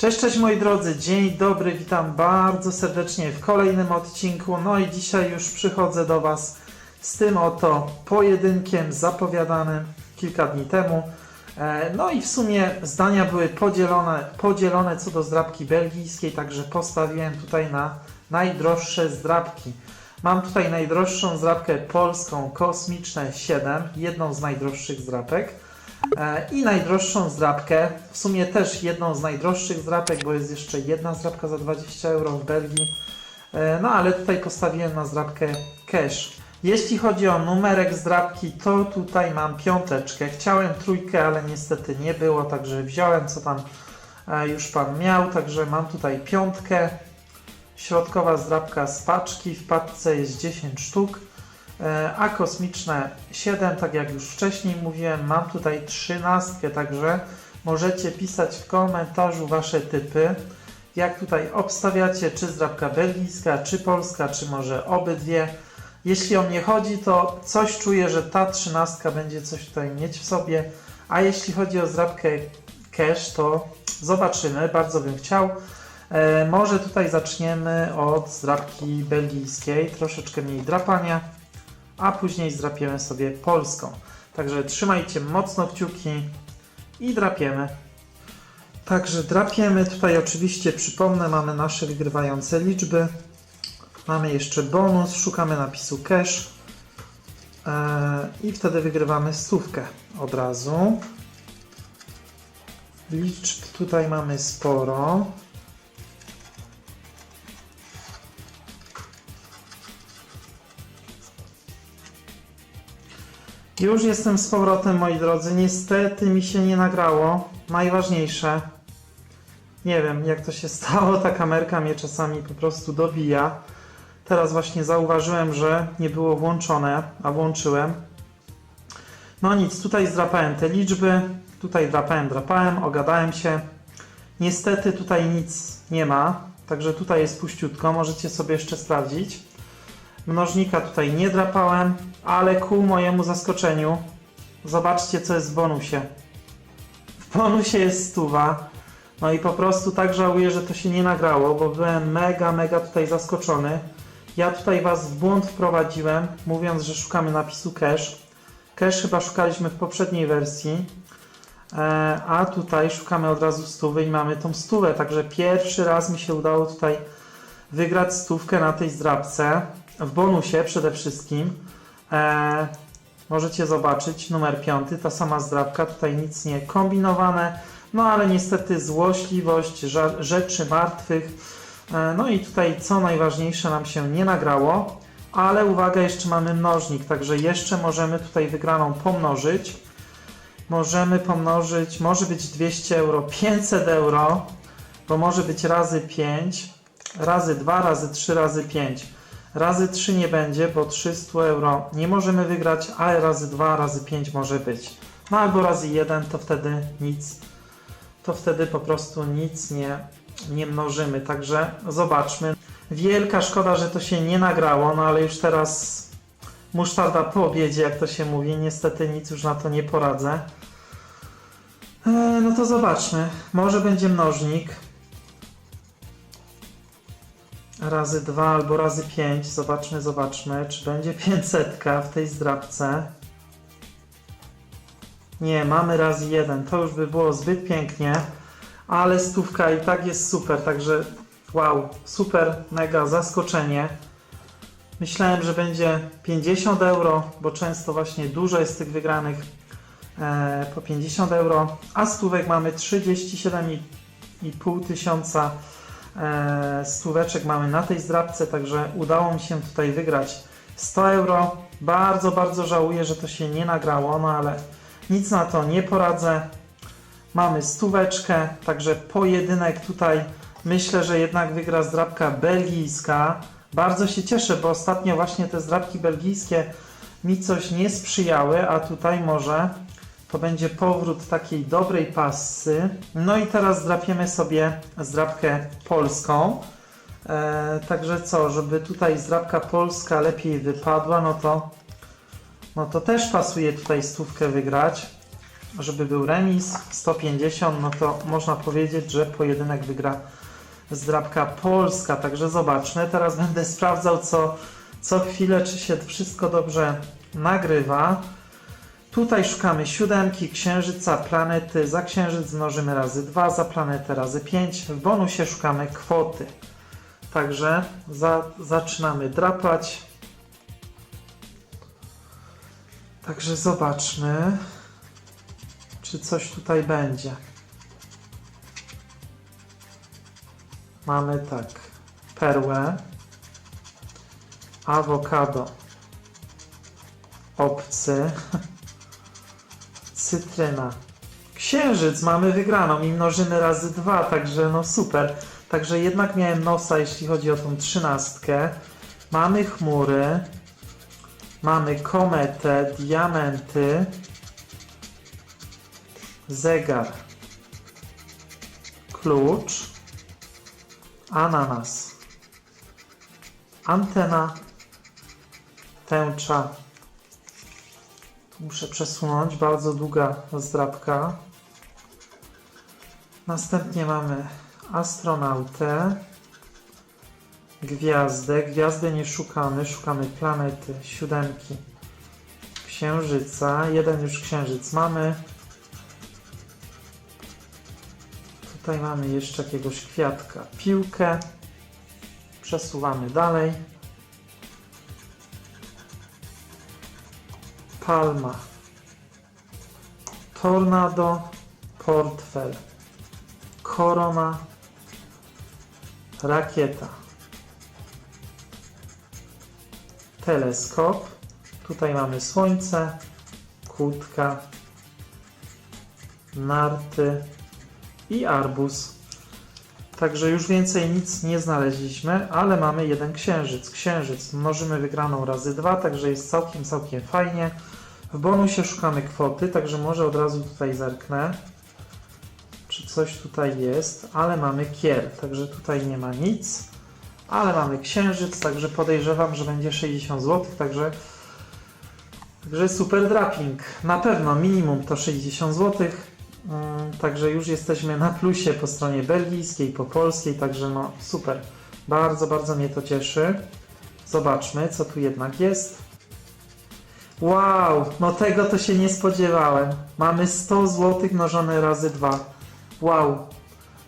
Cześć, cześć moi drodzy, dzień dobry, witam bardzo serdecznie w kolejnym odcinku. No i dzisiaj już przychodzę do Was z tym oto pojedynkiem zapowiadanym kilka dni temu. E, No i w sumie zdania były podzielone, podzielone co do zdrabki belgijskiej, także postawiłem tutaj na najdroższe zdrabki. Mam tutaj najdroższą zdrabkę polską, kosmiczne 7, jedną z najdroższych zdrapek. E, I najdroższą zdrabkę, w sumie też jedną z najdroższych zdrapek, bo jest jeszcze jedna zdrabka za 20 euro w Belgii. E, No ale tutaj postawiłem na zdrabkę cash. Jeśli chodzi o numerek zdrabki, to tutaj mam piąteczkę. Chciałem trójkę, ale niestety nie było, także wziąłem co tam e, już pan miał, także mam tutaj piątkę. Środkowa zdrabka z paczki, w paczce jest 10 sztuk. E, a kosmiczne 7, tak jak już wcześniej mówiłem, mam tutaj 13, także możecie pisać w komentarzu Wasze typy, jak tutaj obstawiacie, czy zdrabka belgijska, czy polska, czy może obydwie. Jeśli o mnie chodzi, to coś czuję, że ta 13 będzie coś tutaj mieć w sobie, a jeśli chodzi o zdrabkę cash, to zobaczymy, bardzo bym chciał. E, może tutaj zaczniemy od zdrabki belgijskiej, troszeczkę mniej drapania a później zdrapiemy sobie polską. Także trzymajcie mocno kciuki i drapiemy. Także drapiemy. Tutaj oczywiście przypomnę, mamy nasze wygrywające liczby. Mamy jeszcze bonus, szukamy napisu cash Eee, i wtedy wygrywamy stówkę od razu. Liczb tutaj mamy sporo. Już jestem z powrotem, moi drodzy. Niestety mi się nie nagrało. Najważniejsze. Nie wiem, jak to się stało. Ta kamerka mnie czasami po prostu dobija. Teraz właśnie zauważyłem, że nie było włączone, a włączyłem. No nic, tutaj zdrapałem te liczby. Tutaj drapałem, drapałem, ogadałem się. Niestety tutaj nic nie ma, także tutaj jest puściutko. Możecie sobie jeszcze sprawdzić. Mnożnika tutaj nie drapałem, ale ku mojemu zaskoczeniu zobaczcie co jest w bonusie. W bonusie jest stuwa. No i po prostu tak żałuję, że to się nie nagrało, bo byłem mega, mega tutaj zaskoczony. Ja tutaj Was w błąd wprowadziłem, mówiąc, że szukamy napisu cache. Cache chyba szukaliśmy w poprzedniej wersji, e, a tutaj szukamy od razu stówy i mamy tą stówę, także pierwszy raz mi się udało tutaj wygrać stówkę na tej zdrabce w bonusie przede wszystkim. E, możecie zobaczyć numer piąty, ta sama zdrabka, tutaj nic nie kombinowane, no ale niestety złośliwość rzeczy martwych. E, no i tutaj co najważniejsze nam się nie nagrało, ale uwaga, jeszcze mamy mnożnik, także jeszcze możemy tutaj wygraną pomnożyć. Możemy pomnożyć, może być 200 euro, 500 euro, bo może być razy 5, razy 2, razy 3, razy 5. Razy 3 nie będzie, bo 300 euro nie możemy wygrać, ale razy 2, razy 5 może być. No albo razy 1 to wtedy nic, to wtedy po prostu nic nie, nie mnożymy. Także zobaczmy. Wielka szkoda, że to się nie nagrało, no ale już teraz musztarda po obiedzie, jak to się mówi. Niestety nic już na to nie poradzę. E, no to zobaczmy. Może będzie mnożnik razy 2 albo razy 5. Zobaczmy, zobaczmy, czy będzie 500 w tej zdrabce. Nie, mamy razy 1. To już by było zbyt pięknie, ale stówka i tak jest super, także wow, super, mega zaskoczenie. Myślałem, że będzie 50 euro, bo często właśnie dużo jest tych wygranych e, po 50 euro, a stówek mamy 37,5 tysiąca stóweczek mamy na tej zdrabce, także udało mi się tutaj wygrać 100 euro. Bardzo, bardzo żałuję, że to się nie nagrało, no ale nic na to nie poradzę. Mamy stóweczkę, także pojedynek tutaj myślę, że jednak wygra zdrabka belgijska. Bardzo się cieszę, bo ostatnio właśnie te zdrabki belgijskie mi coś nie sprzyjały, a tutaj może to będzie powrót takiej dobrej passy. No i teraz zdrapiemy sobie zdrabkę polską. E, także co, żeby tutaj zdrabka polska lepiej wypadła, no to, no to też pasuje tutaj stówkę wygrać. żeby był remis 150, no to można powiedzieć, że pojedynek wygra zdrabka polska. Także zobaczmy. Teraz będę sprawdzał co, co chwilę, czy się wszystko dobrze nagrywa. Tutaj szukamy siódemki, księżyca, planety. Za księżyc mnożymy razy 2, za planetę razy 5. W bonusie szukamy kwoty. Także za, zaczynamy drapać. Także zobaczmy, czy coś tutaj będzie. Mamy tak, perłę, awokado, obcy, cytryna. Księżyc mamy wygraną i mnożymy razy dwa, także no super. Także jednak miałem nosa, jeśli chodzi o tą trzynastkę. Mamy chmury, mamy kometę, diamenty, zegar, klucz, ananas, antena, tęcza. Muszę przesunąć, bardzo długa zdrabka. Następnie mamy astronautę, gwiazdę. Gwiazdy nie szukamy, szukamy planety, siódemki, księżyca. Jeden już księżyc mamy. Tutaj mamy jeszcze jakiegoś kwiatka, piłkę. Przesuwamy dalej. Palma. Tornado. Portfel. Korona. Rakieta. Teleskop. Tutaj mamy słońce. Kłódka. Narty i arbuz. Także już więcej nic nie znaleźliśmy, ale mamy jeden księżyc. Księżyc mnożymy wygraną razy dwa, także jest całkiem, całkiem fajnie. W bonusie szukamy kwoty, także może od razu tutaj zerknę, czy coś tutaj jest, ale mamy kier, także tutaj nie ma nic. Ale mamy księżyc, także podejrzewam, że będzie 60 zł, także, także super draping. Na pewno minimum to 60 zł. Mm, Także już jesteśmy na plusie po stronie belgijskiej, po polskiej, także no super. Bardzo, bardzo mnie to cieszy. Zobaczmy, co tu jednak jest. Wow, no tego to się nie spodziewałem. Mamy 100 zł mnożone razy 2. Wow.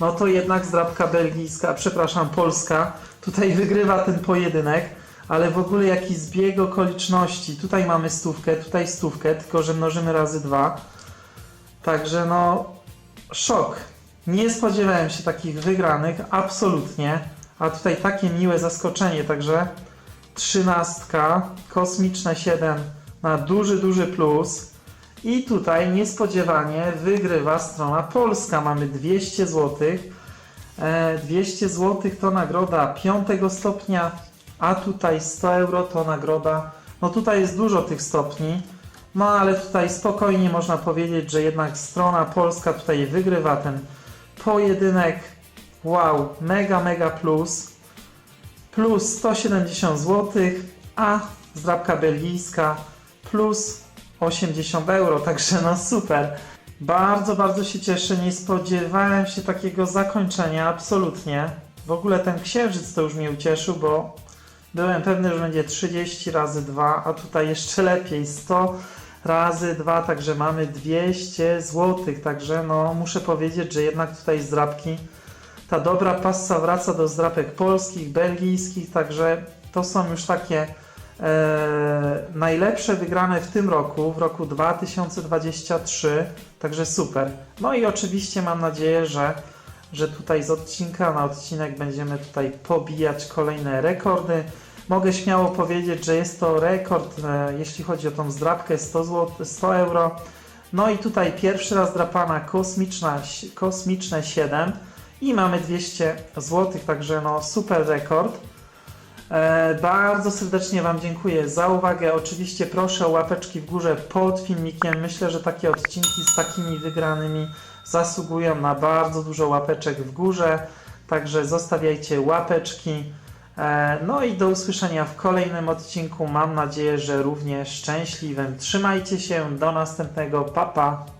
No to jednak zdrabka belgijska, przepraszam, polska. Tutaj wygrywa ten pojedynek, ale w ogóle jaki zbieg okoliczności. Tutaj mamy stówkę, tutaj stówkę, tylko że mnożymy razy 2. Także no, szok. Nie spodziewałem się takich wygranych, absolutnie. A tutaj takie miłe zaskoczenie, także trzynastka, kosmiczne 7 na duży, duży plus. I tutaj niespodziewanie wygrywa strona polska. Mamy 200 zł. E, 200 zł to nagroda 5 stopnia, a tutaj 100 euro to nagroda. No tutaj jest dużo tych stopni. No ale tutaj spokojnie można powiedzieć, że jednak strona polska tutaj wygrywa ten pojedynek. Wow, mega, mega plus. Plus 170 zł, a zdrabka belgijska plus 80 euro, także no super. Bardzo, bardzo się cieszę, nie spodziewałem się takiego zakończenia, absolutnie. W ogóle ten księżyc to już mnie ucieszył, bo byłem pewny, że będzie 30 razy 2, a tutaj jeszcze lepiej 100 razy 2, także mamy 200 zł. Także no muszę powiedzieć, że jednak tutaj zdrabki, ta dobra passa wraca do zdrapek polskich, belgijskich, także to są już takie e, najlepsze wygrane w tym roku, w roku 2023, także super. No i oczywiście mam nadzieję, że, że tutaj z odcinka na odcinek będziemy tutaj pobijać kolejne rekordy. Mogę śmiało powiedzieć, że jest to rekord, e, jeśli chodzi o tą zdrabkę 100, zł, 100 euro. No i tutaj pierwszy raz drapana kosmiczna, kosmiczne 7 i mamy 200 zł, także no super rekord. E, bardzo serdecznie Wam dziękuję za uwagę. Oczywiście proszę o łapeczki w górze pod filmikiem. Myślę, że takie odcinki z takimi wygranymi zasługują na bardzo dużo łapeczek w górze. Także zostawiajcie łapeczki. E, No i do usłyszenia w kolejnym odcinku. Mam nadzieję, że również szczęśliwym. Trzymajcie się. Do następnego. Pa pa.